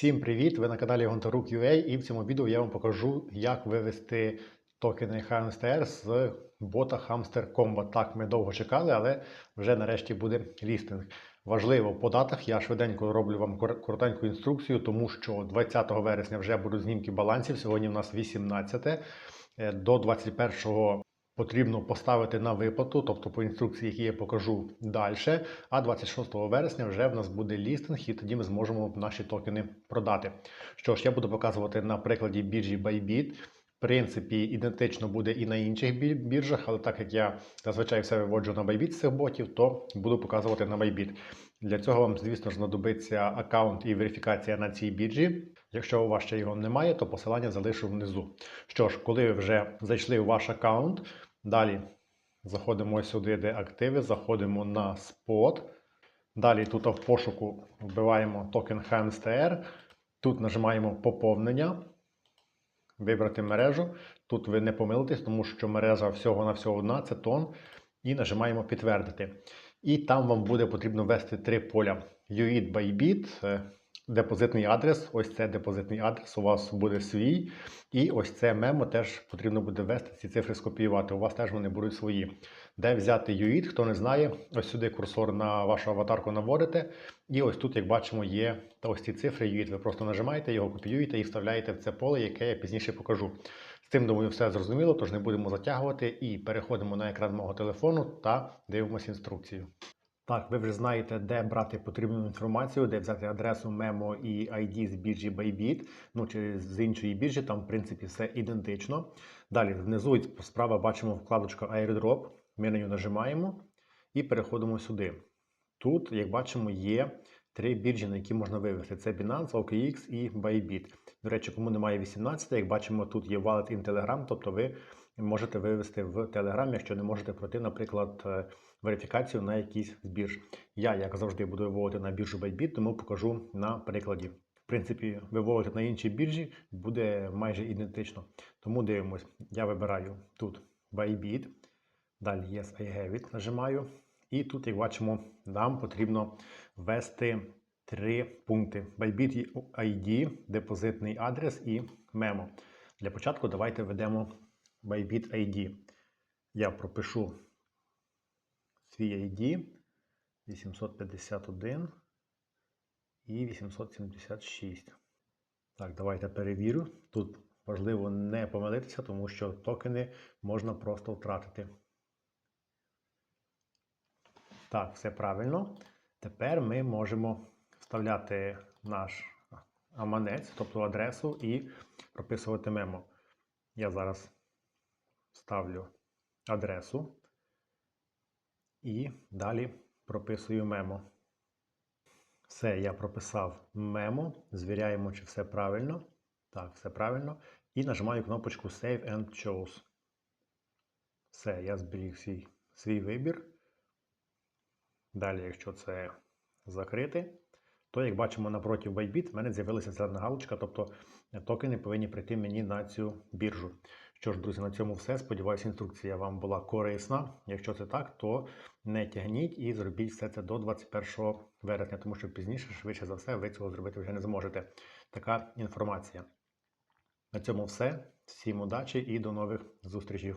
Всім привіт! Ви на каналі Гонтарук.ua і в цьому відео я вам покажу, як вивести токени HMSTR з бота Hamster Combat. Так, ми довго чекали, але вже нарешті буде лістинг. Важливо по датах. Я швиденько роблю вам коротеньку інструкцію, тому що 20 вересня вже будуть знімки балансів. Сьогодні у нас 18. Е, До 21 потрібно поставити на виплату, тобто по інструкції, які я покажу далі. А 26 вересня вже в нас буде лістинг, і тоді ми зможемо наші токени продати. Що ж, я буду показувати на прикладі біржі Bybit. В принципі, ідентично буде і на інших біржах, але так як я зазвичай все виводжу на Bybit з цих ботів, то буду показувати на Bybit. Для цього вам, звісно знадобиться аккаунт і верифікація на цій біржі. Якщо у вас ще його немає, то посилання залишу внизу. Що ж, коли ви вже зайшли у ваш аккаунт, далі заходимо ось сюди, де активи, заходимо на спот. Далі тут в пошуку вбиваємо токен HMSTR. Тут нажимаємо поповнення, вибрати мережу. Тут ви не помилитесь, тому що мережа всього на всього одна, це тон. І нажимаємо підтвердити. І там вам буде потрібно ввести три поля: UID Bybit, депозитний адрес. Ось це депозитний адрес. У вас буде свій. І ось це мемо теж потрібно буде ввести, ці цифри скопіювати. У вас теж вони будуть свої. Де взяти UID, хто не знає, ось сюди курсор на вашу аватарку наводите. І ось тут, як бачимо, є та ось ці цифри UID. Ви просто нажимаєте, його копіюєте і вставляєте в це поле, яке я пізніше покажу. З цим, думаю, все зрозуміло, тож не будемо затягувати і переходимо на екран мого телефону та дивимося інструкцію. Так, ви вже знаєте, де брати потрібну інформацію, де взяти адресу мемо і ID з біржі Bybit, ну чи з іншої біржі, там в принципі все ідентично. Далі внизу справа бачимо вкладочку Airdrop. Ми на нього нажимаємо і переходимо сюди. Тут, як бачимо, є три біржі, на які можна вивести: це Binance, OKX і Bybit. До речі, кому немає 18, як бачимо, тут є Wallet in Telegram, тобто ви можете вивести в Telegram, якщо не можете пройти, наприклад, е, верифікацію на якийсь бірж. Я, як завжди, буду виводити на біржу Bybit, тому покажу на прикладі. В принципі, виводити на іншій біржі буде майже ідентично. Тому дивимось. Я вибираю тут Bybit. Далі Yes, I have it, нажимаю. І тут, як бачимо, нам потрібно ввести три пункти: Bybit ID, депозитний адрес і мемо. Для початку давайте введемо Bybit ID. Я пропишу свій ID 851 і 876. Так, давайте перевірю. Тут важливо не помилитися, тому що токени можна просто втратити. Так, все правильно. Тепер ми можемо вставляти наш аманець, тобто адресу, і прописувати мемо. Я зараз ставлю адресу і далі прописую мемо. Все, я прописав мемо. Звіряємо, чи все правильно. Так, все правильно. І нажимаю кнопочку Save and Choose. Все, я зберіг свій, свій вибір. Далі, якщо це закрити, то, як бачимо, напроти Bybit в мене з'явилася зелена галочка, тобто токени повинні прийти мені на цю біржу. Що ж, друзі, на цьому все. Сподіваюся, інструкція вам була корисна. Якщо це так, то не тягніть і зробіть все це до 21 вересня, тому що пізніше, швидше за все, ви цього зробити вже не зможете. Така інформація. На цьому все. Всім удачі і до нових зустрічей.